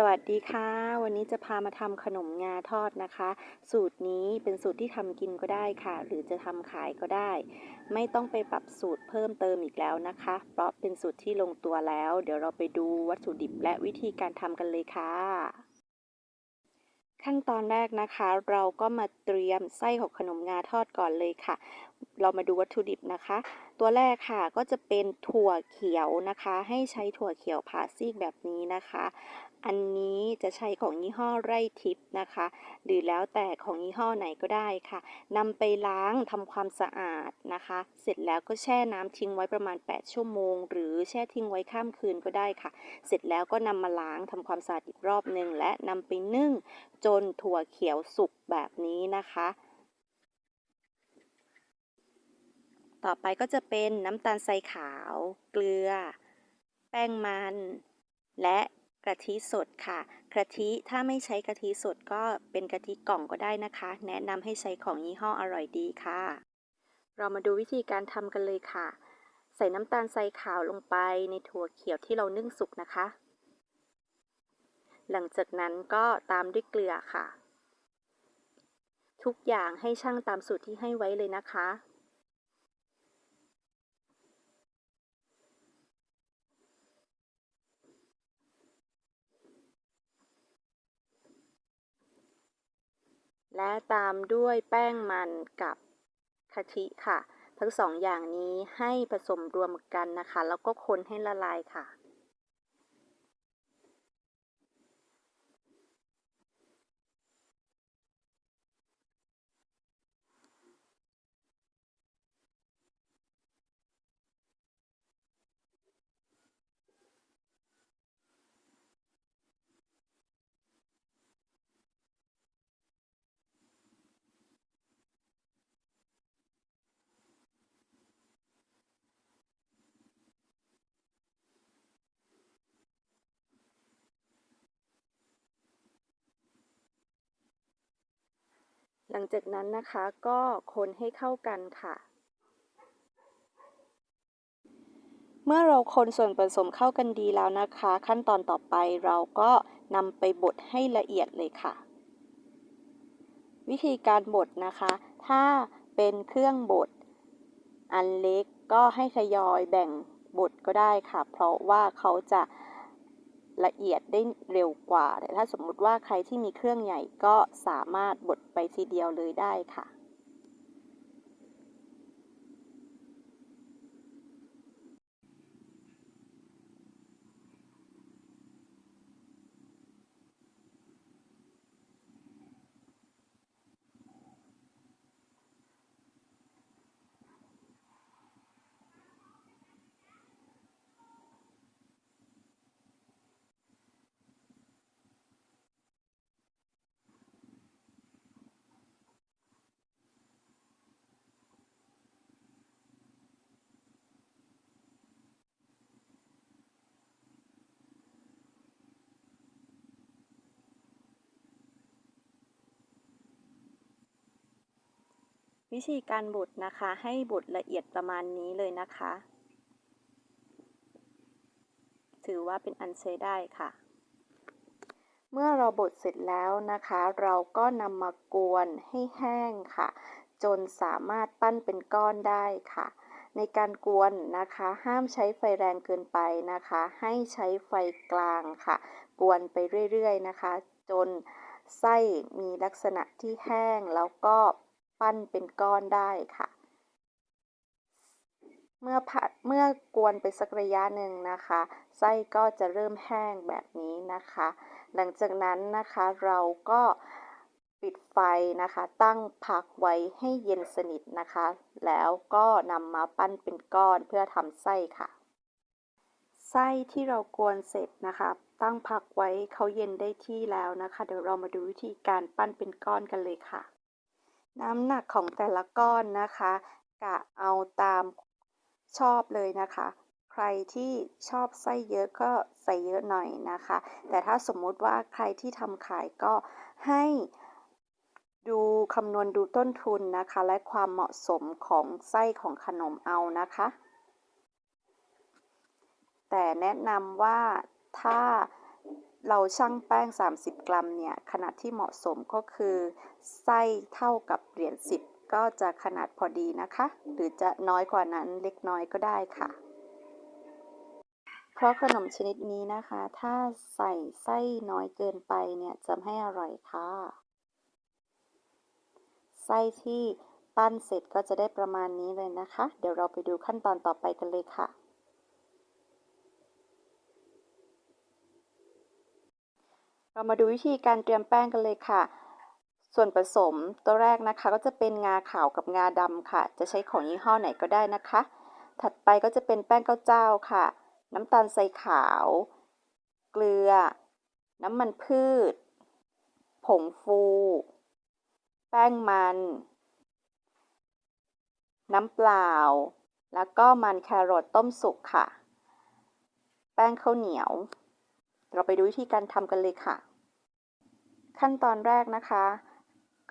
สวัสดีค่ะ วันนี้จะพามาทำขนมงาทอดนะคะ สูตรนี้เป็นสูตรที่ทำกินก็ได้ค่ะ หรือจะทำขายก็ได้ ไม่ต้องไปปรับสูตรเพิ่มเติมอีกแล้วนะคะ เพราะเป็นสูตรที่ลงตัวแล้ว เดี๋ยวเราไปดูวัตถุดิบและวิธีการทำกันเลยค่ะ ขั้นตอนแรกนะคะ เราก็มาเตรียมไส้ของขนมงาทอดก่อนเลยค่ะเรามาดูวัตถุดิบนะคะ ตัวแรกค่ะก็จะเป็นถั่วเขียวนะคะ ให้ใช้ถั่วเขียวผ่าซีกแบบนี้นะคะ อันนี้จะใช้ของยี่ห้อไร่ทิพย์นะคะ หรือแล้วแต่ของยี่ห้อไหนก็ได้ค่ะนำไปล้างทำความสะอาดนะคะ เสร็จแล้วก็แช่น้ำทิ้งไว้ประมาณ 8 ชั่วโมง หรือแช่ทิ้งไว้ข้ามคืนก็ได้ค่ะ เสร็จแล้วก็นำมาล้างทำความสะอาดอีกรอบหนึ่งและนำไปนึ่งจนถั่วเขียวสุกแบบนี้นะคะ ต่อไปก็จะเป็นน้ำตาลทรายขาว เกลือ แป้งมัน และกะทิสดค่ะกะทิถ้าไม่ใช้กะทิสดก็เป็นกะทิกล่องก็ได้นะคะ แนะนำให้ใช้ของยี่ห้ออร่อยดีค่ะ เรามาดูวิธีการทำกันเลยค่ะ ใส่น้ำตาลทรายขาวลงไปในถั่วเขียวที่เรานึ่งสุกนะคะ หลังจากนั้นก็ตามด้วยเกลือค่ะ ทุกอย่างให้ช่างตามสูตรที่ให้ไว้เลยนะคะ และตามด้วยแป้งมันกับกะทิค่ะ ทั้งสองอย่างนี้ให้ผสมรวมกันนะคะ แล้วก็คนให้ละลายค่ะ หลังจากนั้นนะคะก็คนให้เข้ากันค่ะ เมื่อเราคนส่วนผสมเข้ากันดีแล้วนะคะ ขั้นตอนต่อไปเราก็นำไปบดให้ละเอียดเลยค่ะ วิธีการบดนะคะ ถ้าเป็นเครื่องบดอันเล็กก็ให้ทยอยแบ่งบดก็ได้ค่ะ เพราะว่าเขาจะ ละเอียดได้เร็วกว่า แต่ถ้าสมมุติว่าใครที่มีเครื่องใหญ่ก็สามารถบดไปทีเดียวเลยได้ค่ะ วิธีการบดนะคะ ให้บดละเอียดประมาณนี้เลยนะคะ ถือว่าเป็นอันใช้ได้ค่ะ เมื่อเราบดเสร็จแล้วนะคะ เราก็นำมากวนให้แห้งค่ะ จนสามารถปั้นเป็นก้อนได้ค่ะ ในการกวนนะคะ ห้ามใช้ไฟแรงเกินไปนะคะ ให้ใช้ไฟกลางค่ะ กวนไปเรื่อยๆนะคะ จนไส้มีลักษณะที่แห้งแล้วก็ ปั้นเป็นก้อนได้ค่ะ เมื่อผัดเมื่อกวนไปสักระยะหนึ่งนะคะ ไส้ก็จะเริ่มแห้งแบบนี้นะคะ หลังจากนั้นนะคะเราก็ปิดไฟนะคะ ตั้งพักไว้ให้เย็นสนิทนะคะ แล้วก็นำมาปั้นเป็นก้อนเพื่อทำไส้ค่ะ ไส้ที่เรากวนเสร็จนะคะ ตั้งพักไว้เขาเย็นได้ที่แล้วนะคะ เดี๋ยวเรามาดูวิธีการปั้นเป็นก้อนกันเลยค่ะ น้ำหนักของแต่ละก้อนนะคะ กะเอาตามชอบเลยนะคะ ใครที่ชอบไส้เยอะก็ใส่เยอะหน่อยนะคะ แต่ถ้าสมมุติว่าใครที่ทำขายก็ให้ดูคำนวณดูต้นทุนนะคะ และความเหมาะสมของไส้ของขนมเอานะคะ แต่แนะนำว่าถ้า เราชั่งแป้ง 30 กรัมเนี่ยขนาดที่เหมาะสมก็คือ ไส้เท่ากับเหรียญ10 ก็จะขนาดพอดีนะคะ หรือจะน้อยกว่านั้นเล็กน้อยก็ได้ค่ะ เพราะขนมชนิดนี้นะคะ ถ้าใส่ไส้น้อยเกินไปเนี่ยจะไม่อร่อยค่ะ ไส้ที่ปั้นเสร็จก็จะได้ประมาณนี้เลยนะคะ เดี๋ยวเราไปดูขั้นตอนต่อไปกันเลยค่ะ เรามาดูวิธีการเตรียมแป้งกันเลยค่ะ ส่วนผสมตัวแรกนะคะ ก็จะเป็นงาขาวกับงาดำค่ะ จะใช้ของยี่ห้อไหนก็ได้นะคะ ถัดไปก็จะเป็นแป้งข้าวเจ้าค่ะ น้ำตาลทรายขาว เกลือ น้ำมันพืช ผงฟู แป้งมัน น้ำเปล่า แล้วก็มันแครอทต้มสุกค่ะ แป้งข้าวเหนียวเราไปดูวิธีการทำกันเลยค่ะ ขั้นตอนแรกนะคะ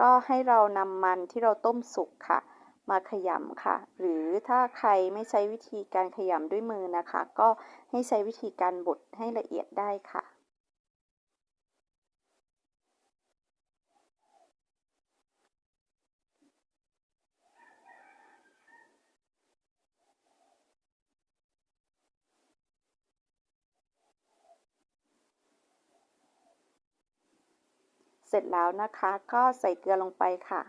ก็ให้เรานำมันที่เราต้มสุกค่ะ มาขยำค่ะ หรือถ้าใครไม่ใช้วิธีการขยำด้วยมือนะคะ ก็ให้ใช้วิธีการบดให้ละเอียดได้ค่ะ ร็จแล้วนะคะ ก็ใส่เกลือลงไปค่ะ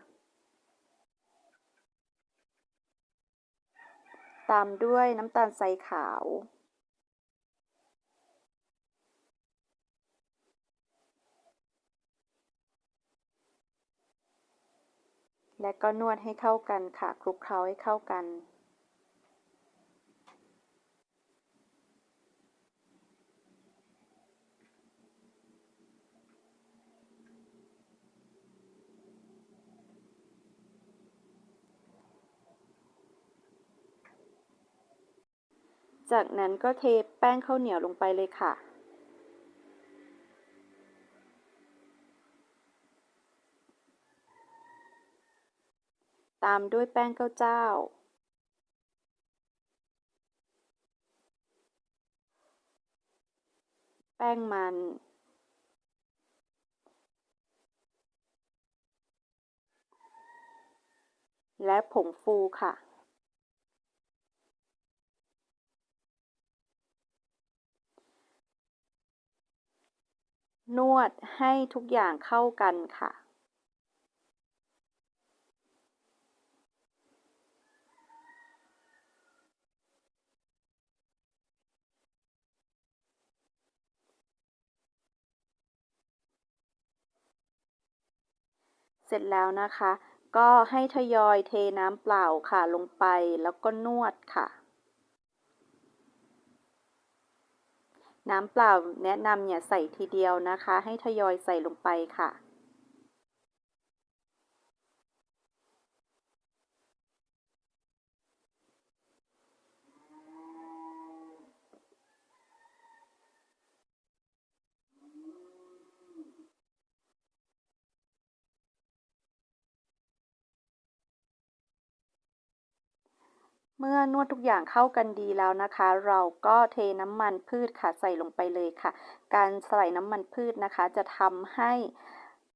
ตามด้วยน้ำตาลทรายขาว และก็นวดให้เข้ากันค่ะคลุกเคล้าให้เข้ากัน จากนั้นก็เทแป้งข้าวเหนียวลงไปเลยค่ะ ตามด้วยแป้งข้าวเจ้า แป้งมันและผงฟูค่ะ นวดให้ทุกอย่างเข้ากันค่ะ เสร็จแล้วนะคะ ก็ให้ทยอยเทน้ำเปล่าค่ะลงไปแล้วก็นวดค่ะ น้ำเปล่าแนะนำเนี่ยใส่ทีเดียวนะคะ ให้ทยอยใส่ลงไปค่ะ เมื่อนวดทุกอย่างเข้ากันดีแล้วนะคะ เราก็เทน้ำมันพืชค่ะใส่ลงไปเลยค่ะ การใส่น้ำมันพืชนะคะ จะทำให้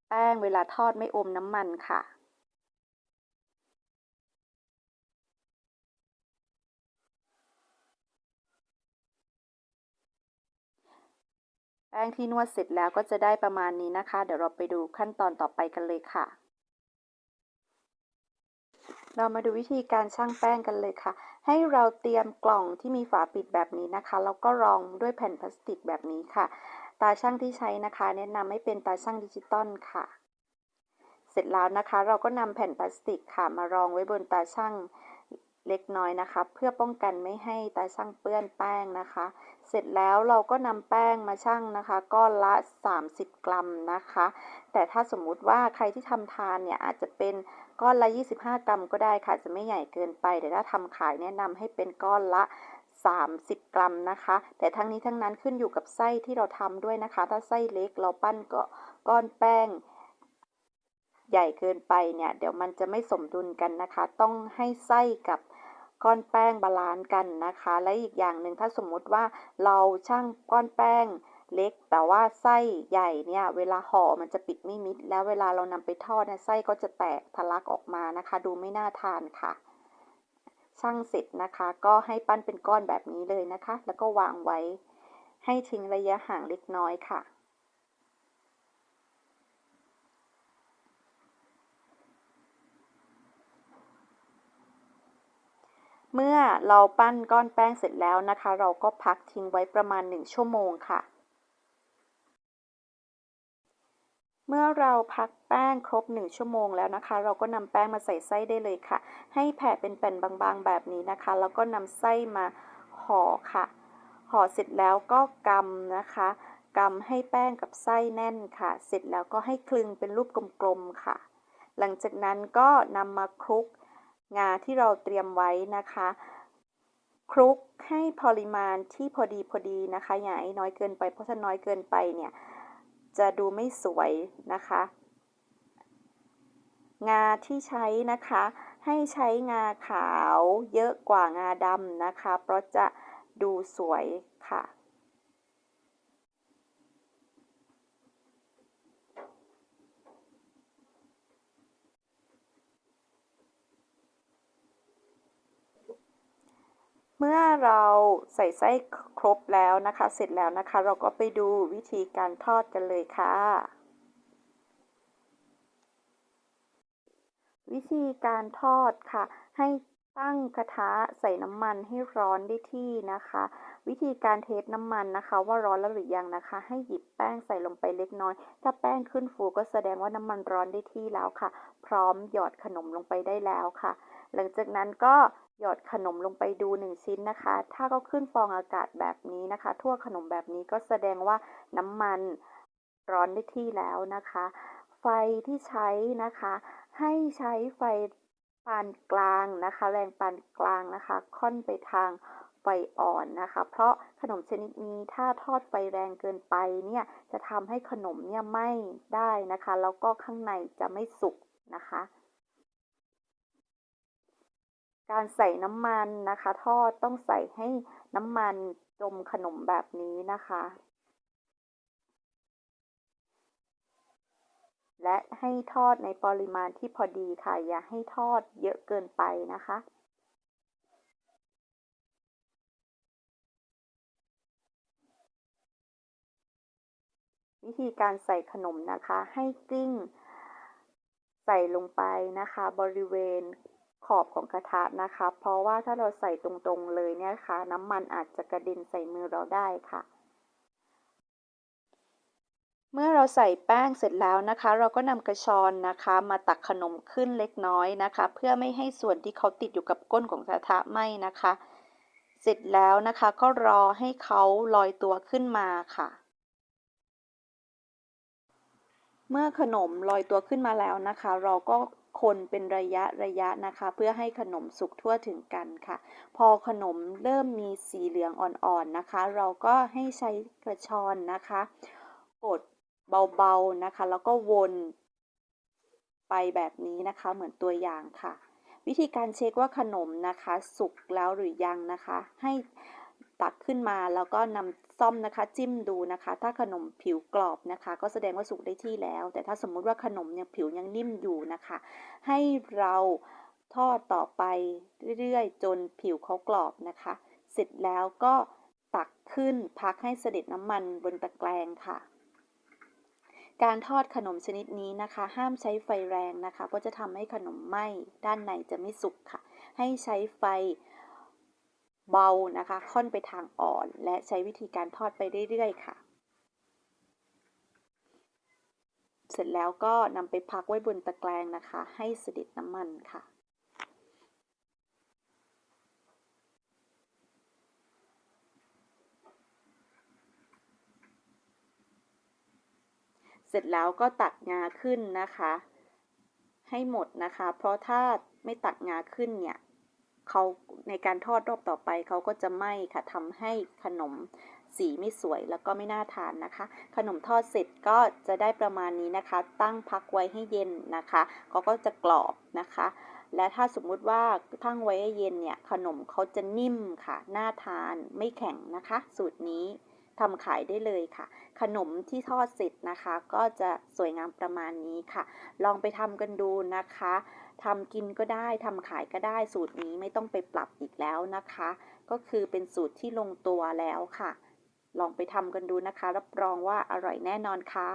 แป้งเวลาทอดไม่อมน้ำมันค่ะแป้งที่นวดเสร็จแล้วก็จะได้ประมาณนี้นะคะ เดี๋ยวเราไปดูขั้นตอนต่อไปกันเลยค่ะ เรามาดูวิธีการชั่งแป้งกันเลยค่ะ ให้เราเตรียมกล่องที่มีฝาปิดแบบนี้นะคะ แล้วก็รองด้วยแผ่นพลาสติกแบบนี้ค่ะ ตาช่างที่ใช้นะคะ แนะนำให้เป็นตาช่างดิจิตอลค่ะ เสร็จแล้วนะคะ เราก็นำแผ่นพลาสติกค่ะ มารองไว้บนตาช่างเล็กน้อยนะคะ เพื่อป้องกันไม่ให้ตาช่างเปื้อนแป้งนะคะ เสร็จแล้วเราก็นำแป้งมาชั่งนะคะ ก้อนละ 30 กรัมนะคะ แต่ถ้าสมมุติว่าใครที่ทำทานเนี่ยอาจจะเป็นก้อนละ 25 กรัมก็ได้ค่ะ จะไม่ใหญ่เกินไป แต่ถ้าทำขายแนะนำให้เป็นก้อนละ 30 กรัมนะคะ แต่ทั้งนี้ทั้งนั้นขึ้นอยู่กับไส้ที่เราทำด้วยนะคะ ถ้าไส้เล็กเราปั้นก็ก้อนแป้งใหญ่เกินไปเนี่ย เดี๋ยวมันจะไม่สมดุลกันนะคะ ต้องให้ไส้กับ ก้อนแป้งบาลานซ์กันนะคะ และอีกอย่างหนึ่งถ้าสมมุติว่าเราช่างก้อนแป้งเล็ก แต่ว่าไส้ใหญ่เนี่ยเวลาห่อมันจะปิดไม่มิด แล้วเวลาเรานำไปทอดเนี่ยไส้ก็จะแตกทะลักออกมานะคะ ดูไม่น่าทานค่ะช่างเสร็จนะคะ ก็ให้ปั้นเป็นก้อนแบบนี้เลยนะคะ แล้วก็วางไว้ให้ทิ้งระยะห่างเล็กน้อยค่ะ เมื่อเราปั้นก้อนแป้งเสร็จแล้วนะคะ เราก็พักทิ้งไว้ประมาณ 1 ชั่วโมงค่ะ เมื่อเราพักแป้งครบ 1 ชั่วโมงแล้วนะคะ เราก็นำแป้งมาใส่ไส้ได้เลยค่ะ ให้แผ่เป็นแผ่นบางๆแบบนี้นะคะ แล้วก็นำไส้มาห่อค่ะ ห่อเสร็จแล้วก็กำนะคะกำให้แป้งกับไส้แน่นค่ะ เสร็จแล้วก็ให้คลึงเป็นรูปกลมๆค่ะ หลังจากนั้นก็นำมาคลุก งาที่เราเตรียมไว้นะคะคลุกให้ปริมาณที่พอดีพอดีนะคะอย่าให้น้อยเกินไปเพราะถ้าน้อยเกินไปเนี่ยจะดูไม่สวยนะคะ งาที่ใช้นะคะให้ใช้งาขาวเยอะกว่างาดำนะคะ เพราะจะดูสวยค่ะ เมื่อเราใส่ไส้ครบแล้วนะคะ เสร็จแล้วนะคะ เราก็ไปดูวิธีการทอดกันเลยค่ะ วิธีการทอดค่ะ ให้ตั้งกระทะใส่น้ำมันให้ร้อนได้ที่นะคะ วิธีการเทสน้ำมันนะคะ ว่าร้อนแล้วหรือยังนะคะ ให้หยิบแป้งใส่ลงไปเล็กน้อย ถ้าแป้งขึ้นฟูก็แสดงว่าน้ำมันร้อนได้ที่แล้วค่ะ พร้อมหยอดขนมลงไปได้แล้วค่ะ หลังจากนั้นก็ หยอดขนมลงไปดู 1 ชิ้นนะคะ ถ้าก็ขึ้นฟองอากาศแบบนี้นะคะ ทั่วขนมแบบนี้ก็แสดงว่าน้ำมันร้อนได้ที่แล้วนะคะ ไฟที่ใช้นะคะ ให้ใช้ไฟปานกลางนะคะ แรงปานกลางนะคะ ค่อนไปทางไฟอ่อนนะคะ เพราะขนมชนิดนี้ถ้าทอดไฟแรงเกินไปเนี่ยจะทำให้ขนมเนี่ยไหม้ได้นะคะ แล้วก็ข้างในจะไม่สุกนะคะ การใส่น้ำมันนะคะ ทอดต้องใส่ให้น้ำมันจมขนมแบบนี้นะคะ และให้ทอดในปริมาณที่พอดีค่ะ อย่าให้ทอดเยอะเกินไปนะคะวิธีการใส่ขนมนะคะให้กลิ้ง ใส่ลงไปนะคะ บริเวณ อบของกระทะนะคะ เพราะว่าถ้าเราใส่ตรงๆเลยเนี่ยค่ะ น้ำมันอาจจะกระเด็นใส่มือเราได้ค่ะ เมื่อเราใส่แป้งเสร็จแล้วนะคะ เราก็นำกระชอนนะคะ มาตักขนมขึ้นเล็กน้อยนะคะ เพื่อไม่ให้ส่วนที่เขาติดอยู่กับก้นของกระทะไหม้นะคะ เสร็จแล้วนะคะก็รอให้เขาลอยตัวขึ้นมาค่ะเมื่อขนมลอยตัวขึ้นมาแล้วนะคะ เราก็ คนเป็นระยะระยะนะคะ เพื่อให้ขนมสุกทั่วถึงกันค่ะ พอขนมเริ่มมีสีเหลืองอ่อนๆนะคะ เราก็ให้ใช้กระชอนนะคะ กดเบาๆนะคะ แล้วก็วนไปแบบนี้นะคะ เหมือนตัวอย่างค่ะ วิธีการเช็คว่าขนมนะคะ สุกแล้วหรือยังนะคะ ให้ตักขึ้นมาแล้วก็นำ ซ่อมนะคะ จิ้มดูนะคะ ถ้าขนมผิวกรอบนะคะ ก็แสดงว่าสุกได้ที่แล้ว แต่ถ้าสมมุติว่าขนมยังผิวยังนิ่มอยู่นะคะ ให้เราทอดต่อไปเรื่อยๆ จนผิวเขากรอบนะคะ เสร็จแล้วก็ตักขึ้นพักให้เสด็จน้ำมันบนตะแกรงค่ะ การทอดขนมชนิดนี้นะคะ ห้ามใช้ไฟแรงนะคะ เพราะจะทำให้ขนมไหม้ด้านในจะไม่สุกค่ะ ให้ใช้ไฟ เบานะคะ ค่อนไปทางอ่อน และใช้วิธีการทอดไปเรื่อยๆค่ะ เสร็จแล้วก็นำไปพักไว้บนตะแกรงนะคะ ให้สด็จน้ำมันค่ะเสร็จแล้วก็ตักงาขึ้นนะคะ ให้หมดนะคะ เพราะถ้าไม่ตักงาขึ้นเนี่ย เขาในการทอดรอบต่อไปเขาก็จะไหม้ค่ะทำให้ขนมสีไม่สวยแล้วก็ไม่น่าทานนะคะ ขนมทอดเสร็จก็จะได้ประมาณนี้นะคะ ตั้งพักไว้ให้เย็นนะคะเขาก็จะกรอบนะคะ และถ้าสมมุติว่าตั้งไว้ให้เย็นเนี่ยขนมเขาจะนิ่มค่ะ น่าทานไม่แข็งนะคะ สูตรนี้ทำขายได้เลยค่ะ ขนมที่ทอดเสร็จนะคะ ก็จะสวยงามประมาณนี้ค่ะ ลองไปทำกันดูนะคะ ทำกินก็ได้ทำขายก็ได้สูตรนี้ไม่ต้องไปปรับอีกแล้วนะคะ ก็คือเป็นสูตรที่ลงตัวแล้วค่ะ ลองไปทำกันดูนะคะ รับรองว่าอร่อยแน่นอนค่ะ